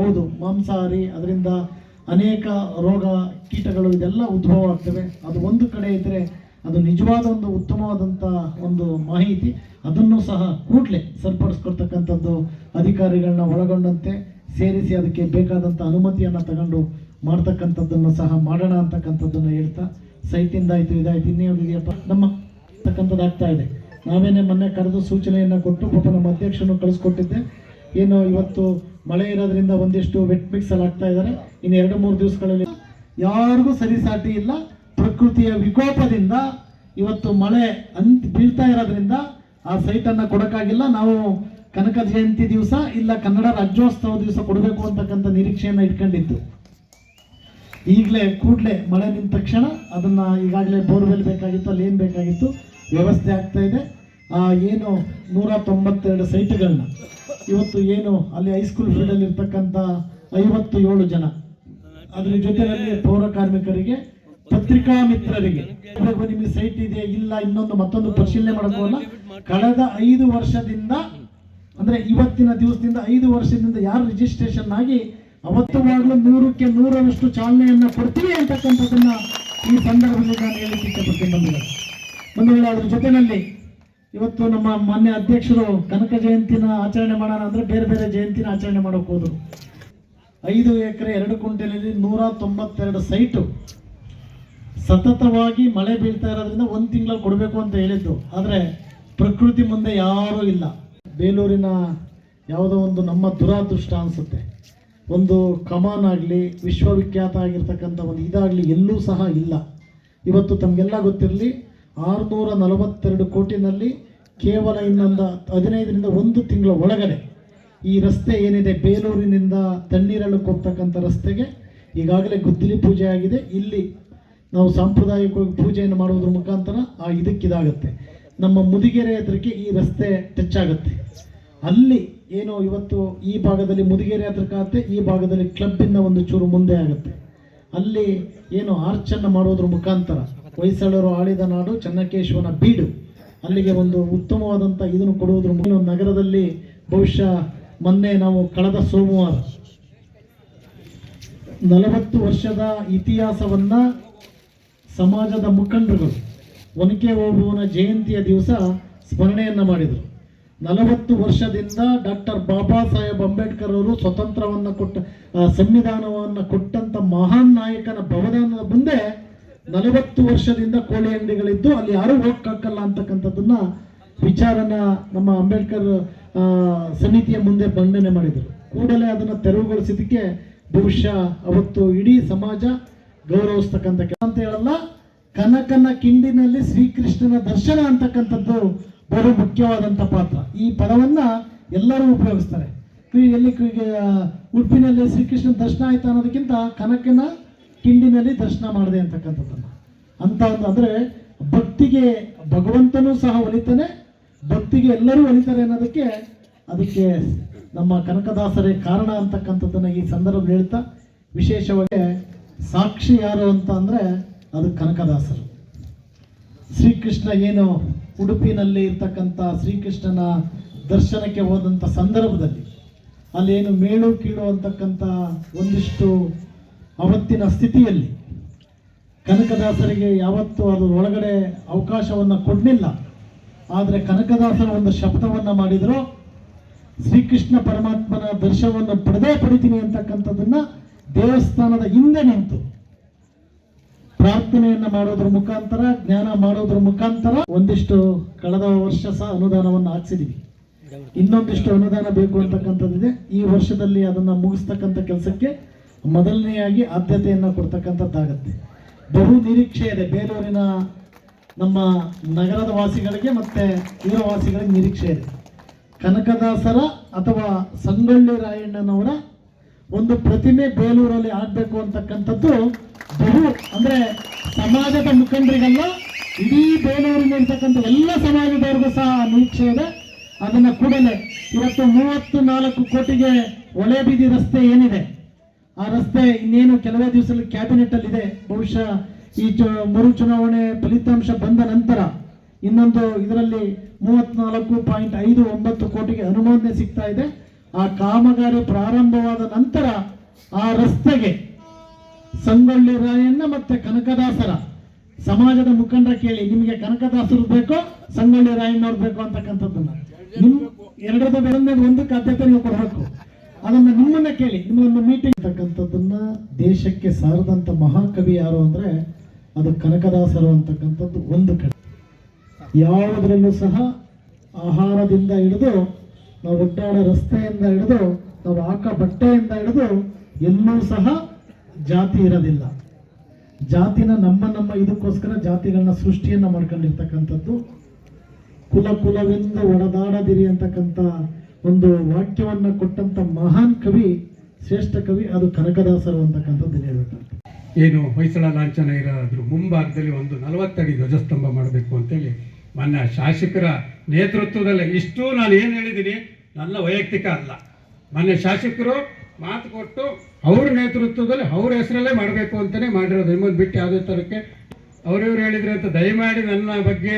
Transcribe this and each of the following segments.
ಹೌದು ಮಾಂಸಾಹಾರಿ ಅದರಿಂದ ಅನೇಕ ರೋಗ ಕೀಟಗಳು ಇದೆಲ್ಲ ಉದ್ಭವ ಆಗ್ತವೆ. ಅದು ಒಂದು ಕಡೆ ಇದ್ದರೆ ಅದು ನಿಜವಾದ ಒಂದು ಉತ್ತಮವಾದಂಥ ಒಂದು ಮಾಹಿತಿ. ಅದನ್ನು ಸಹ ಕೂಡಲೇ ಸರಿಪಡಿಸ್ಕೊಡ್ತಕ್ಕಂಥದ್ದು ಅಧಿಕಾರಿಗಳನ್ನ ಒಳಗೊಂಡಂತೆ ಸೇರಿಸಿ ಅದಕ್ಕೆ ಬೇಕಾದಂಥ ಅನುಮತಿಯನ್ನು ತಗೊಂಡು ಮಾಡ್ತಕ್ಕಂಥದ್ದನ್ನು ಸಹ ಮಾಡೋಣ ಅಂತಕ್ಕಂಥದ್ದನ್ನು ಹೇಳ್ತಾ ಸೈಟಿಂದ ಆಯಿತು, ಇದಾಯ್ತು, ಇನ್ನೇನು ಇದೆಯಪ್ಪ? ನಮ್ಮ ತಕ್ಕಂಥದ್ದು ಆಗ್ತಾ ಇದೆ. ನಾವೇನೇ ಮೊನ್ನೆ ಕರೆದು ಸೂಚನೆಯನ್ನು ಕೊಟ್ಟು ಪಾಪ ನಮ್ಮ ಅಧ್ಯಕ್ಷನು ಕಳಿಸ್ಕೊಟ್ಟಿದ್ದೆ. ಏನು ಇವತ್ತು ಮಳೆ ಇರೋದ್ರಿಂದ ಒಂದಿಷ್ಟು ವೆಟ್ ಮಿಕ್ಸ್ ಅಲ್ಲಿ ಆಗ್ತಾ ಇದ್ದಾರೆ. ಇನ್ನು ಎರಡು ಮೂರು ದಿವಸಗಳಲ್ಲಿ ಯಾರಿಗೂ ಸರಿಸಾಟಿ ಇಲ್ಲ. ಪ್ರಕೃತಿಯ ವಿಕೋಪದಿಂದ ಇವತ್ತು ಮಳೆ ಅಂತ ಬೀಳ್ತಾ ಇರೋದ್ರಿಂದ ಆ ಸೈಟನ್ನು ಕೊಡೋಕ್ಕಾಗಿಲ್ಲ. ನಾವು ಕನಕ ಜಯಂತಿ ದಿವಸ ಇಲ್ಲ ಕನ್ನಡ ರಾಜ್ಯೋತ್ಸವ ದಿವಸ ಕೊಡಬೇಕು ಅಂತಕ್ಕಂಥ ನಿರೀಕ್ಷೆಯನ್ನು ಇಟ್ಕೊಂಡಿದ್ದು. ಈಗಲೇ ಕೂಡಲೇ ಮಳೆ ನಿಂತ ತಕ್ಷಣ ಅದನ್ನು ಈಗಾಗಲೇ ಬೋರ್ವೆಲ್ ಬೇಕಾಗಿತ್ತು ಅಲ್ಲಿ ಏನು ಬೇಕಾಗಿತ್ತು, ವ್ಯವಸ್ಥೆ ಆಗ್ತಾ ಇದೆ. ಆ, ಏನು ನೂರ ತೊಂಬತ್ತೆರಡು ಸೈಟ್ಗಳನ್ನ. ಇವತ್ತು ಏನು ಅಲ್ಲಿ ಹೈಸ್ಕೂಲ್ ಫೀಲ್ಡಲ್ಲಿ ಇರ್ತಕ್ಕಂಥ ಐವತ್ತು ಏಳು ಜನ. ಅದ್ರ ಜೊತೆಯಲ್ಲಿ ಪೌರ ಕಾರ್ಮಿಕರಿಗೆ, ಪತ್ರಿಕಾ ಮಿತ್ರರಿಗೆ. ನಿಮಗೆ ಸೈಟ್ ಇದೆ ಇಲ್ಲ, ಇನ್ನೊಂದು ಮತ್ತೊಂದು ಪರಿಶೀಲನೆ ಮಾಡೋಕ್ಕಲ್ಲ ಕಳೆದ ಐದು ವರ್ಷದಿಂದ, ಅಂದ್ರೆ ಇವತ್ತಿನ ದಿವಸದಿಂದ ಐದು ವರ್ಷದಿಂದ ಯಾರು ರಿಜಿಸ್ಟ್ರೇಷನ್ ಆಗಿ ಅವತ್ತುವಾಗಲೂ ನೂರಕ್ಕೆ ನೂರರಷ್ಟು ಚಾಲನೆಯನ್ನ ಕೊಡ್ತೀವಿ ಅಂತಕ್ಕಂಥದ್ದನ್ನ ಈ ಸಂದರ್ಭದಲ್ಲಿ ನಾನು ಹೇಳಿಕ್ಕೆ ಇಷ್ಟಪಡ್ತೀನಿ ಅದರ ಅದ್ರ ಜೊತೆಯಲ್ಲಿ ಇವತ್ತು ನಮ್ಮ ಮಾನ್ಯ ಅಧ್ಯಕ್ಷರು ಕನಕ ಜಯಂತಿನ ಆಚರಣೆ ಮಾಡೋಣ ಅಂದ್ರೆ ಬೇರೆ ಬೇರೆ ಜಯಂತಿನ ಆಚರಣೆ ಮಾಡೋಕೆ ಹೋದ್ರು. ಐದು ಎಕರೆ ಎರಡು ಕುಂಟೆನಲ್ಲಿ ನೂರ ತೊಂಬತ್ತೆರಡು ಸೈಟು. ಸತತವಾಗಿ ಮಳೆ ಬೀಳ್ತಾ ಇರೋದ್ರಿಂದ ಒಂದು ತಿಂಗಳಲ್ಲಿ ಕೊಡಬೇಕು ಅಂತ ಹೇಳಿದ್ದು. ಆದರೆ ಪ್ರಕೃತಿ ಮುಂದೆ ಯಾರೂ ಇಲ್ಲ. ಬೇಲೂರಿನ ಯಾವುದೋ ಒಂದು ನಮ್ಮ ದುರಾದೃಷ್ಟ ಅನಿಸುತ್ತೆ. ಒಂದು ಕಮಾನ್ ಆಗಲಿ, ವಿಶ್ವವಿಖ್ಯಾತ ಆಗಿರ್ತಕ್ಕಂಥ ಒಂದು ಇದಾಗಲಿ ಎಲ್ಲೂ ಸಹ ಇಲ್ಲ. ಇವತ್ತು ತಮಗೆಲ್ಲ ಗೊತ್ತಿರಲಿ ಆರುನೂರ ನಲವತ್ತೆರಡು ಕೋಟಿನಲ್ಲಿ ಕೇವಲ ಇನ್ನೊಂದು ಹದಿನೈದರಿಂದ ಒಂದು ತಿಂಗಳ ಒಳಗಡೆ ಈ ರಸ್ತೆ ಏನಿದೆ ಬೇಲೂರಿನಿಂದ ತಣ್ಣೀರಳು ಹೋಗ್ತಕ್ಕಂಥ ರಸ್ತೆಗೆ ಈಗಾಗಲೇ ಗುದ್ದಲಿ ಪೂಜೆ ಆಗಿದೆ. ಇಲ್ಲಿ ನಾವು ಸಾಂಪ್ರದಾಯಿಕವಾಗಿ ಪೂಜೆಯನ್ನು ಮಾಡೋದ್ರ ಮುಖಾಂತರ ಆ ಇದಕ್ಕಿದಾಗುತ್ತೆ ನಮ್ಮ ಮುದಿಗೆರೆ ಹತ್ರಕ್ಕೆ ಈ ರಸ್ತೆ ಟಚ್ ಆಗುತ್ತೆ. ಅಲ್ಲಿ ಏನು ಇವತ್ತು ಈ ಭಾಗದಲ್ಲಿ ಮುದಿಗೆರೆ ಹತ್ರಕ್ಕೆ ಆಗುತ್ತೆ ಈ ಭಾಗದಲ್ಲಿ ಕ್ಲಬ್ಬಿಂದ ಒಂದು ಚೂರು ಮುಂದೆ ಆಗುತ್ತೆ. ಅಲ್ಲಿ ಏನು ಆರ್ಚನ್ನು ಮಾಡೋದ್ರ ಮುಖಾಂತರ ಹೊಯ್ಸಳರು ಆಳಿದ ನಾಡು ಚೆನ್ನಕೇಶವನ ಬೀಡು. ಅಲ್ಲಿಗೆ ಒಂದು ಉತ್ತಮವಾದಂಥ ಇದನ್ನು ಕೊಡುವುದ್ರ ಮೂಲಕ ನಗರದಲ್ಲಿ ಬಹುಶಃ ಮೊನ್ನೆ ನಾವು ಕಳೆದ ಸೋಮವಾರ ನಲವತ್ತು ವರ್ಷದ ಇತಿಹಾಸವನ್ನು ಸಮಾಜದ ಮುಖಂಡರುಗಳು ಒನಕೆ ಓಬುವನ ಜಯಂತಿಯ ದಿವಸ ಸ್ಮರಣೆಯನ್ನು ಮಾಡಿದರು. ನಲವತ್ತು ವರ್ಷದಿಂದ ಡಾಕ್ಟರ್ ಬಾಬಾ ಸಾಹೇಬ್ ಅಂಬೇಡ್ಕರ್ ಅವರು ಸ್ವತಂತ್ರವನ್ನು ಕೊಟ್ಟ ಸಂವಿಧಾನವನ್ನು ಕೊಟ್ಟಂಥ ಮಹಾನ್ ನಾಯಕನ ಭವನದ ಮುಂದೆ ನಲವತ್ತು ವರ್ಷದಿಂದ ಕೋಳಿ ಅಂಗಡಿಗಳಿದ್ದು ಅಲ್ಲಿ ಯಾರೂ ಹೋಗಕ್ಕಾಗಲ್ಲ ಅಂತಕ್ಕಂಥದ್ದನ್ನ ವಿಚಾರನ ನಮ್ಮ ಅಂಬೇಡ್ಕರ್ ಸಮಿತಿಯ ಮುಂದೆ ಬಂಡನೆ ಮಾಡಿದರು. ಕೂಡಲೇ ಅದನ್ನು ತೆರವುಗೊಳಿಸಿದ್ದಕ್ಕೆ ಬಹುಶಃ ಅವತ್ತು ಇಡೀ ಸಮಾಜ ಗೌರವಿಸ್ತಕ್ಕಂಥ ಕೆಲಸ ಅಂತ ಹೇಳಲ್ಲ. ಕನಕನ ಕಿಂಡಿನಲ್ಲಿ ಶ್ರೀಕೃಷ್ಣನ ದರ್ಶನ ಅಂತಕ್ಕಂಥದ್ದು ಬಹು ಮುಖ್ಯವಾದಂಥ ಪಾತ್ರ. ಈ ಪದವನ್ನ ಎಲ್ಲರೂ ಉಪಯೋಗಿಸ್ತಾರೆ. ಎಲ್ಲಿ ಉಡುಪಿನಲ್ಲಿ ಶ್ರೀಕೃಷ್ಣನ ದರ್ಶನ ಆಯ್ತಾ ಅನ್ನೋದಕ್ಕಿಂತ ಕನಕನ ಕಿಂಡಿನಲ್ಲಿ ದರ್ಶನ ಮಾಡಿದೆ ಅಂತಕ್ಕಂಥದ್ದನ್ನು. ಅಂತ ಒಂದು ಅಂದ್ರೆ ಭಕ್ತಿಗೆ ಭಗವಂತನೂ ಸಹ ಒಲಿತಾನೆ, ಭಕ್ತಿಗೆ ಎಲ್ಲರೂ ಒಲಿತಾರೆ ಅನ್ನೋದಕ್ಕೆ ಅದಕ್ಕೆ ನಮ್ಮ ಕನಕದಾಸರೇ ಕಾರಣ ಅಂತಕ್ಕಂಥದ್ದನ್ನು ಈ ಸಂದರ್ಭದಲ್ಲಿ ಹೇಳ್ತಾ, ವಿಶೇಷವಾಗಿ ಸಾಕ್ಷಿ ಯಾರು ಅಂತ ಅಂದರೆ ಅದು ಕನಕದಾಸರು. ಶ್ರೀಕೃಷ್ಣ ಏನು ಉಡುಪಿನಲ್ಲಿ ಇರ್ತಕ್ಕಂಥ ಶ್ರೀಕೃಷ್ಣನ ದರ್ಶನಕ್ಕೆ ಹೋದಂಥ ಸಂದರ್ಭದಲ್ಲಿ ಅಲ್ಲೇನು ಮೇಳು ಕೀಳು ಅಂತಕ್ಕಂಥ ಒಂದಿಷ್ಟು ಅವತ್ತಿನ ಸ್ಥಿತಿಯಲ್ಲಿ ಕನಕದಾಸರಿಗೆ ಯಾವತ್ತೂ ಅದು ಒಳಗಡೆ ಅವಕಾಶವನ್ನು ಕೊಡಲಿಲ್ಲ. ಆದರೆ ಕನಕದಾಸರ ಒಂದು ಶಬ್ದವನ್ನು ಮಾಡಿದ್ರು. ಶ್ರೀಕೃಷ್ಣ ಪರಮಾತ್ಮನ ದರ್ಶನವನ್ನು ಪಡೆದೇ ಪಡಿತೀನಿ ಅಂತಕ್ಕಂಥದ್ದನ್ನ ದೇವಸ್ಥಾನದ ಹಿಂದೆ ನಿಂತು ಪ್ರಾರ್ಥನೆಯನ್ನ ಮಾಡೋದ್ರ ಮುಖಾಂತರ, ಜ್ಞಾನ ಮಾಡೋದ್ರ ಮುಖಾಂತರ ಒಂದಿಷ್ಟು ಕಳೆದ ವರ್ಷ ಸಹ ಅನುದಾನವನ್ನು ಹಾಕ್ಸಿದೀವಿ. ಇನ್ನೊಂದಿಷ್ಟು ಅನುದಾನ ಬೇಕು ಅಂತಕ್ಕಂಥದ್ದಿದೆ. ಈ ವರ್ಷದಲ್ಲಿ ಅದನ್ನ ಮುಗಿಸ್ತಕ್ಕಂಥ ಕೆಲಸಕ್ಕೆ ಮೊದಲನೆಯಾಗಿ ಆದ್ಯತೆಯನ್ನು ಕೊಡ್ತಕ್ಕಂಥದ್ದಾಗತ್ತೆ. ಬಹು ನಿರೀಕ್ಷೆ ಇದೆ. ಬೇಲೂರಿನ ನಮ್ಮ ನಗರದ ವಾಸಿಗಳಿಗೆ ಮತ್ತೆ ಊರವಾಸಿಗಳಿಗೆ ನಿರೀಕ್ಷೆ ಇದೆ. ಕನಕದಾಸರ ಅಥವಾ ಸಂಗೊಳ್ಳಿ ರಾಯಣ್ಣನವರ ಒಂದು ಪ್ರತಿಮೆ ಬೇಲೂರಲ್ಲಿ ಆಗಬೇಕು ಅಂತಕ್ಕಂಥದ್ದು ಬಹು ಅಂದ್ರೆ ಸಮಾಜದ ಮುಖಂಡರಿಗಲ್ಲ, ಇಡೀ ಬೇಲೂರಿನ ಇರ್ತಕ್ಕಂಥ ಎಲ್ಲ ಸಮಾಜದವ್ರಿಗೂ ಸಹ ನಿರೀಕ್ಷೆ ಇದೆ. ಅದನ್ನ ಕೂಡಲೇ ಇವತ್ತು ಮೂವತ್ತು ನಾಲ್ಕು ಕೋಟಿಗೆ ಒಳೆಬೀದಿ ರಸ್ತೆ ಏನಿದೆ? ಆ ರಸ್ತೆ ಇನ್ನೇನು ಕೆಲವೇ ದಿವಸದಲ್ಲಿ ಕ್ಯಾಬಿನೆಟ್ ಅಲ್ಲಿ ಇದೆ ಬಹುಶಃ ಈ ಮರು ಚುನಾವಣೆ ಫಲಿತಾಂಶ ಬಂದ ನಂತರ ಇನ್ನೊಂದು ಇದರಲ್ಲಿ ಮೂವತ್ನಾಲ್ಕು ಪಾಯಿಂಟ್ ಐದು ಒಂಬತ್ತು ಕೋಟಿಗೆ ಅನುಮೋದನೆ ಸಿಗ್ತಾ ಇದೆ. ಆ ಕಾಮಗಾರಿ ಪ್ರಾರಂಭವಾದ ನಂತರ ಆ ರಸ್ತೆಗೆ ಸಂಗೊಳ್ಳಿ ರಾಯಣ್ಣ ಮತ್ತೆ ಕನಕದಾಸರ ಸಮಾಜದ ಮುಖಂಡರ ಕೇಳಿ, ನಿಮಗೆ ಕನಕದಾಸರು ಬೇಕೋ ಸಂಗೊಳ್ಳಿ ರಾಯಣ್ಣವ್ರು ಬೇಕೋ? ಅಂತಕ್ಕಂಥದ್ದನ್ನ. ನಿಮ್ ಎರಡರದ ಒಂದಕ್ಕೆ ಆದ್ಯತೆ ನೀವು ಕೊಡಬೇಕು. ಅದನ್ನ ನಿಮ್ಮನ್ನ ಕೇಳಿ ನಿಮ್ಮೊಂದು ಮೀಟಿಂಗ್ ಅಂತಕ್ಕಂಥದ್ದನ್ನ ದೇಶಕ್ಕೆ ಸಾರದಂತ ಮಹಾಕವಿ ಯಾರು ಅಂದ್ರೆ ಅದು ಕನಕದಾಸರು ಅಂತಕ್ಕಂಥದ್ದು ಒಂದು ಕಡೆ. ಯಾವುದರಲ್ಲೂ ಸಹ ಆಹಾರದಿಂದ ಹಿಡಿದು ನಾವು ಒಟ್ಟಾಡ ರಸ್ತೆಯಿಂದ ಹಿಡಿದು ನಾವು ಹಾಕ ಬಟ್ಟೆಯಿಂದ ಹಿಡಿದು ಎಲ್ಲೂ ಸಹ ಜಾತಿ ಇರೋದಿಲ್ಲ. ಜಾತಿನ ನಮ್ಮ ನಮ್ಮ ಇದಕ್ಕೋಸ್ಕರ ಜಾತಿಗಳನ್ನ ಸೃಷ್ಟಿಯನ್ನ ಮಾಡ್ಕೊಂಡಿರ್ತಕ್ಕಂಥದ್ದು. ಕುಲ ಕುಲವೆಂದು ಒಡದಾಡದಿರಿ ಅಂತಕ್ಕಂಥ ಒಂದು ವಾಕ್ಯವನ್ನ ಕೊಟ್ಟಂತ ಮಹಾನ್ ಕವಿ, ಶ್ರೇಷ್ಠ ಕವಿ ಅದು ಕನಕದಾಸರು ಅಂತಕ್ಕಂಥದ್ದು ಹೇಳ್ಬೇಕಂತ ಏನು ಹೊಯ್ಸಳ ಲಾಂಛನ ಇರೋದ್ರ ಮುಂಭಾಗದಲ್ಲಿ ಒಂದು ನಲವತ್ತಡಿ ಧ್ವಜಸ್ತಂಭ ಮಾಡಬೇಕು ಅಂತೇಳಿ ನನ್ನ ಶಾಸಕರ ನೇತೃತ್ವದಲ್ಲಿ ಇಷ್ಟು ನಾನು ಏನು ಹೇಳಿದ್ದೀನಿ, ನನ್ನ ವೈಯಕ್ತಿಕ ಅಲ್ಲ. ಮೊನ್ನೆ ಶಾಸಕರು ಮಾತು ಕೊಟ್ಟು ಅವ್ರ ನೇತೃತ್ವದಲ್ಲಿ ಅವ್ರ ಹೆಸರಲ್ಲೇ ಮಾಡಬೇಕು ಅಂತಲೇ ಮಾಡಿರೋದು. ನಿಮ್ಮನ್ನು ಬಿಟ್ಟು ಯಾವುದೇ ಥರಕ್ಕೆ ಅವ್ರಿವ್ರು ಹೇಳಿದ್ರೆ ಅಂತ ದಯಮಾಡಿ ನನ್ನ ಬಗ್ಗೆ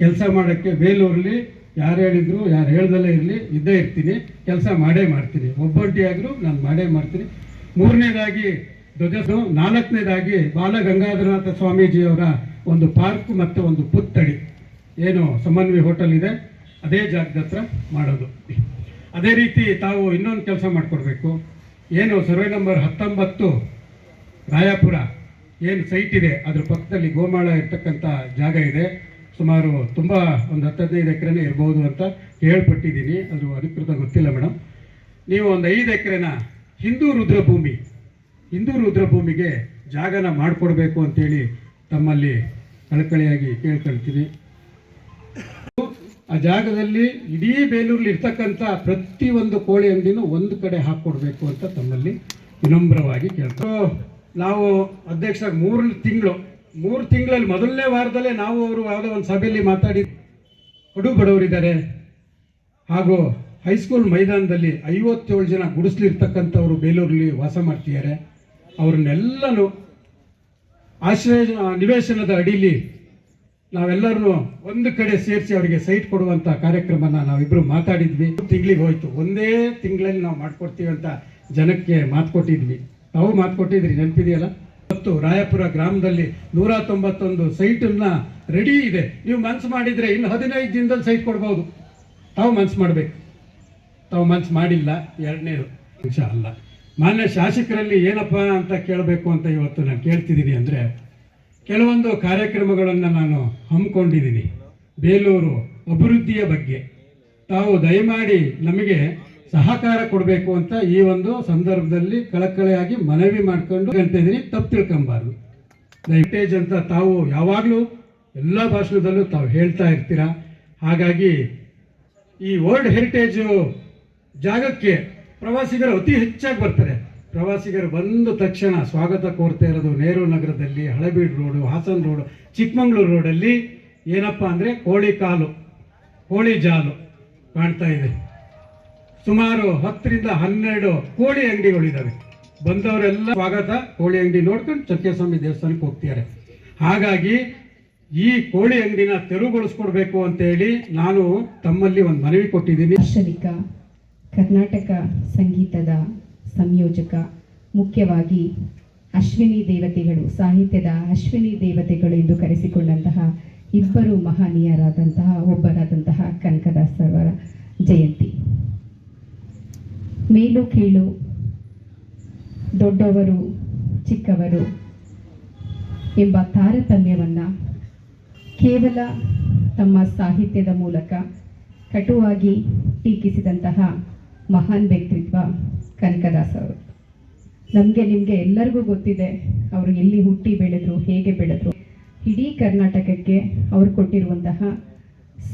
ಕೆಲಸ ಮಾಡೋಕ್ಕೆ ಬೇಲೂರಲ್ಲಿ ಯಾರು ಹೇಳಿದ್ರು, ಯಾರು ಹೇಳ್ದಲ್ಲೇ ಇರಲಿ, ಇದ್ದೇ ಇರ್ತೀನಿ, ಕೆಲಸ ಮಾಡೇ ಮಾಡ್ತೀನಿ. ಒಬ್ಬೊಟ್ಟಿಯಾದರೂ ನಾನು ಮಾಡೇ ಮಾಡ್ತೀನಿ. ಮೂರನೇದಾಗಿ ಧ್ವಜ ನಾಲ್ಕನೇದಾಗಿ ಬಾಲಗಂಗಾಧರನಾಥ ಸ್ವಾಮೀಜಿಯವರ ಒಂದು ಪಾರ್ಕ್ ಮತ್ತು ಒಂದು ಪುತ್ಥಳಿ. ಏನು ಸಮನ್ವಿ ಹೋಟೆಲ್ ಇದೆ, ಅದೇ ಜಾಗದ ಹತ್ರ ಮಾಡೋದು. ಅದೇ ರೀತಿ ತಾವು ಇನ್ನೊಂದು ಕೆಲಸ ಮಾಡಿಕೊಡ್ಬೇಕು. ಏನು ಸರ್ವೆ ನಂಬರ್ ಹತ್ತೊಂಬತ್ತು, ರಾಯಾಪುರ, ಏನು ಸೈಟ್ ಇದೆ, ಅದ್ರ ಪಕ್ಕದಲ್ಲಿ ಗೋಮಾಳ ಇರ್ತಕ್ಕಂಥ ಜಾಗ ಇದೆ. ಸುಮಾರು ತುಂಬ ಒಂದು ಹತ್ತು ಹದಿನೈದು ಎಕರೆನೇ ಇರ್ಬೋದು ಅಂತ ಹೇಳ್ಪಟ್ಟಿದ್ದೀನಿ ಅದು ಅಧಿಕೃತ ಗೊತ್ತಿಲ್ಲ ಮೇಡಮ್ ನೀವು ಒಂದು ಐದು ಎಕರೆನ ಹಿಂದೂ ರುದ್ರಭೂಮಿ, ಹಿಂದೂ ರುದ್ರಭೂಮಿಗೆ ಜಾಗನ ಮಾಡಿಕೊಡ್ಬೇಕು ಅಂತೇಳಿ ತಮ್ಮಲ್ಲಿ ಕಳಕಳಿಯಾಗಿ ಕೇಳ್ಕೊಳ್ತೀನಿ. ಆ ಜಾಗದಲ್ಲಿ ಇಡೀ ಬೇಲೂರಲ್ಲಿ ಇರ್ತಕ್ಕಂಥ ಪ್ರತಿಯೊಂದು ಕೋಳಿ ಅಂಗಡಿನೂ ಒಂದು ಕಡೆ ಹಾಕ್ಕೊಡ್ಬೇಕು ಅಂತ ತಮ್ಮಲ್ಲಿ ವಿನಮ್ರವಾಗಿ ಕೇಳ್ತಾರೆ ನಾವು ಅಧ್ಯಕ್ಷ ಮೂರು ತಿಂಗಳು ಮೂರು ತಿಂಗಳಲ್ಲಿ ಮೊದಲನೇ ವಾರದಲ್ಲೇ ನಾವು ಅವರು ಯಾವುದೋ ಒಂದು ಸಭೆಯಲ್ಲಿ ಮಾತಾಡಿ ಕಡು ಬಡವರಿದ್ದಾರೆ. ಹಾಗೂ ಹೈಸ್ಕೂಲ್ ಮೈದಾನದಲ್ಲಿ ಐವತ್ತೇಳು ಜನ ಗುಡಿಸ್ಲಿರ್ತಕ್ಕಂಥವ್ರು ಬೇಲೂರಲ್ಲಿ ವಾಸ ಮಾಡ್ತಿದ್ದಾರೆ. ಅವ್ರನ್ನೆಲ್ಲನೂ ಆಶ್ರಯ, ನಿವೇಶನದ ಅಡಿಯಲ್ಲಿ ನಾವೆಲ್ಲರೂ ಒಂದು ಕಡೆ ಸೇರಿಸಿ ಅವರಿಗೆ ಸೈಟ್ ಕೊಡುವಂಥ ಕಾರ್ಯಕ್ರಮನ ನಾವಿಬ್ಬರು ಮಾತಾಡಿದ್ವಿ. ತಿಂಗಳಿಗೆ ಹೋಯ್ತು. ಒಂದೇ ತಿಂಗಳಲ್ಲಿ ನಾವು ಮಾಡ್ಕೊಡ್ತೀವಿ ಅಂತ ಜನಕ್ಕೆ ಮಾತು ಕೊಟ್ಟಿದ್ವಿ ತಾವು ಮಾತು ಕೊಟ್ಟಿದ್ರಿ ನೆನಪಿದೆಯಲ್ಲ? ಮತ್ತು ರಾಯಪುರ ಗ್ರಾಮದಲ್ಲಿ ನೂರ ತೊಂಬತ್ತೊಂದು ಸೈಟನ್ನ ರೆಡಿ ಇದೆ. ನೀವು ಮನ್ಸು ಮಾಡಿದ್ರೆ ಇನ್ನು ಹದಿನೈದು ದಿನದಲ್ಲಿ ಸೈಟ್ ಕೊಡ್ಬೋದು. ತಾವು ಮನ್ಸು ಮಾಡಬೇಕು. ತಾವು ಮನ್ಸು ಮಾಡಿಲ್ಲ ಎರಡನೇದು ಅಂಶ ಅಲ್ಲ. ಮಾನ್ಯ ಶಾಸಕರಲ್ಲಿ ಏನಪ್ಪ ಅಂತ ಕೇಳಬೇಕು ಅಂತ ಇವತ್ತು ನಾನು ಕೇಳ್ತಿದ್ದೀನಿ ಅಂದರೆ, ಕೆಲವೊಂದು ಕಾರ್ಯಕ್ರಮಗಳನ್ನು ನಾನು ಹಮ್ಮಿಕೊಂಡಿದ್ದೀನಿ. ಬೇಲೂರು ಅಭಿವೃದ್ಧಿಯ ಬಗ್ಗೆ. ತಾವು ದಯಮಾಡಿ ನಮಗೆ ಸಹಕಾರ ಕೊಡಬೇಕು ಅಂತ ಈ ಒಂದು ಸಂದರ್ಭದಲ್ಲಿ ಕಳಕಳಿಯಾಗಿ ಮನವಿ ಮಾಡ್ಕೊಂಡು ಅಂತ ಇದ್ದೀನಿ ತಪ್ಪು ತಿಳ್ಕೊಬಾರ್ದು. ಲೈಟೇಜ್ ಅಂತ ತಾವು ಯಾವಾಗಲೂ ಎಲ್ಲ ಭಾಷಣದಲ್ಲೂ ತಾವು ಹೇಳ್ತಾ ಇರ್ತೀರಾ? ಹಾಗಾಗಿ ಈ ವರ್ಲ್ಡ್ ಹೆರಿಟೇಜು ಜಾಗಕ್ಕೆ ಪ್ರವಾಸಿಗರು ಅತಿ ಹೆಚ್ಚಾಗಿ ಬರ್ತಾರೆ. ಪ್ರವಾಸಿಗರು ಬಂದ ತಕ್ಷಣ ಸ್ವಾಗತ ಕೋರ್ತಾ ಇರೋದು ನೆಹರು ನಗರದಲ್ಲಿ ಹಳೆಬೀಡು ರೋಡು ಹಾಸನ ರೋಡು ಚಿಕ್ಕಮಂಗ್ಳೂರು ರೋಡಲ್ಲಿ ಏನಪ್ಪ ಅಂದರೆ ಕೋಳಿ ಕಾಲು, ಕೋಳಿ ಜಾಲು ಕಾಣ್ತಾ ಇದೆ. ಸುಮಾರು ಹತ್ತರಿಂದ ಹನ್ನೆರಡು ಕೋಳಿ ಅಂಗಡಿಗಳಿದ್ದಾವೆ ಬಂದವರೆಲ್ಲ ಸ್ವಾಗತ. ಕೋಳಿ ಅಂಗಡಿ ನೋಡ್ಕೊಂಡು ಚಕ್ಕೆಸ್ವಾಮಿ ದೇವಸ್ಥಾನಕ್ಕೆ ಹೋಗ್ತಿದ್ದಾರೆ. ಹಾಗಾಗಿ ಈ ಕೋಳಿ ಅಂಗಡಿನ ತೆರವುಗೊಳಿಸ್ಕೊಡ್ಬೇಕು ಅಂತೇಳಿ ನಾನು ತಮ್ಮಲ್ಲಿ ಒಂದು ಮನವಿ ಕೊಟ್ಟಿದ್ದೀನಿ. ಶಲಿಕ ಕರ್ನಾಟಕ ಸಂಗೀತದ ಸಂಯೋಜಕ, ಮುಖ್ಯವಾಗಿ ಅಶ್ವಿನಿ ದೇವತೆಗಳು, ಸಾಹಿತ್ಯದ ಅಶ್ವಿನಿ ದೇವತೆಗಳು ಎಂದು ಕರೆಸಿಕೊಂಡಂತಹ ಇಬ್ಬರು ಮಹನೀಯರಾದಂತಹ, ಒಬ್ಬರಾದಂತಹ ಕನಕದಾಸರವರ ಜಯಂತಿ. ಮೇಲು ಕೀಳು, ದೊಡ್ಡವರು, ಚಿಕ್ಕವರು ಎಂಬ ತಾರತಮ್ಯವನ್ನು ಕೇವಲ ತಮ್ಮ ಸಾಹಿತ್ಯದ ಮೂಲಕ ಕಟುವಾಗಿ ಟೀಕಿಸಿದಂತಹ ಮಹಾನ್ ವ್ಯಕ್ತಿತ್ವ ಕನಕದಾಸ ಅವರು. ನಮಗೆ, ನಿಮಗೆ ಎಲ್ಲರಿಗೂ ಗೊತ್ತಿದೆ, ಅವರು ಎಲ್ಲಿ ಹುಟ್ಟಿ ಬೆಳೆದರು, ಹೇಗೆ ಬೆಳೆದ್ರು. ಇಡೀ ಕರ್ನಾಟಕಕ್ಕೆ ಅವರು ಕೊಟ್ಟಿರುವಂತಹ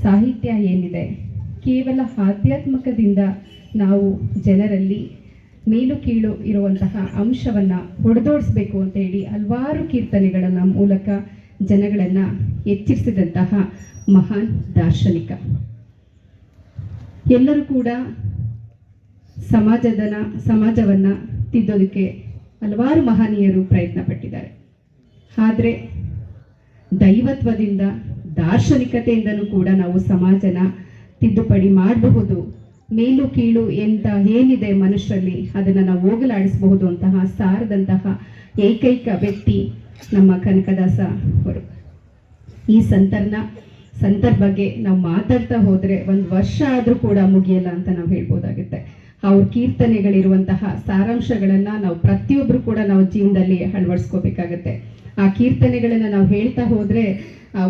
ಸಾಹಿತ್ಯ ಏನಿದೆ, ಕೇವಲ ಆಧ್ಯಾತ್ಮಕದಿಂದ ನಾವು ಜನರಲ್ಲಿ ಮೇಲು ಕೀಳು ಇರುವಂತಹ ಅಂಶವನ್ನು ಹೊಡೆದೋಡಿಸ್ಬೇಕು ಅಂತ ಹೇಳಿ ಹಲವಾರು ಕೀರ್ತನೆಗಳ ಮೂಲಕ ಜನಗಳನ್ನು ಎಚ್ಚರಿಸಿದಂತಹ ಮಹಾನ್ ದಾರ್ಶನಿಕ. ಎಲ್ಲರೂ ಕೂಡ ಸಮಾಜದನ, ಸಮಾಜವನ್ನು ತಿದ್ದೋದಕ್ಕೆ ಹಲವಾರು ಮಹನೀಯರು ಪ್ರಯತ್ನ ಪಟ್ಟಿದ್ದಾರೆ ಆದರೆ ದೈವತ್ವದಿಂದ, ದಾರ್ಶನಿಕತೆಯಿಂದನೂ ಕೂಡ ನಾವು ಸಮಾಜನ ತಿದ್ದುಪಡಿ ಮಾಡಬಹುದು ಮೇಲು ಕೀಳು ಎಂತ ಏನಿದೆ ಮನುಷ್ಯರಲ್ಲಿ ಅದನ್ನ ನಾವು ಹೋಗಲಾಡಿಸಬಹುದು ಅಂತಹ ಸಾರದಂತಹ ಏಕೈಕ ವ್ಯಕ್ತಿ ನಮ್ಮ ಕನಕದಾಸ ಅವರು. ಈ ಸಂತರ್ನ ಸಂತರ್ ಬಗ್ಗೆ ನಾವು ಮಾತಾಡ್ತಾ ಹೋದ್ರೆ ಒಂದು ವರ್ಷ ಆದರೂ ಕೂಡ ಮುಗಿಯಲ್ಲ ಅಂತ ನಾವು ಹೇಳ್ಬೋದಾಗುತ್ತೆ. ಅವ್ರ ಕೀರ್ತನೆಗಳಿರುವಂತಹ ಸಾರಾಂಶಗಳನ್ನ ನಾವು ಪ್ರತಿಯೊಬ್ಬರು ಕೂಡ ನಾವು ಜೀವನದಲ್ಲಿ ಅಳವಡಿಸ್ಕೋಬೇಕಾಗತ್ತೆ. ಆ ಕೀರ್ತನೆಗಳನ್ನ ನಾವು ಹೇಳ್ತಾ ಹೋದ್ರೆ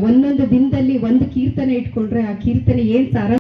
ಒಂದೊಂದು ದಿನದಲ್ಲಿ ಒಂದು ಕೀರ್ತನೆ ಇಟ್ಕೊಂಡ್ರೆ ಆ ಕೀರ್ತನೆ ಏನ್ ಸಾರ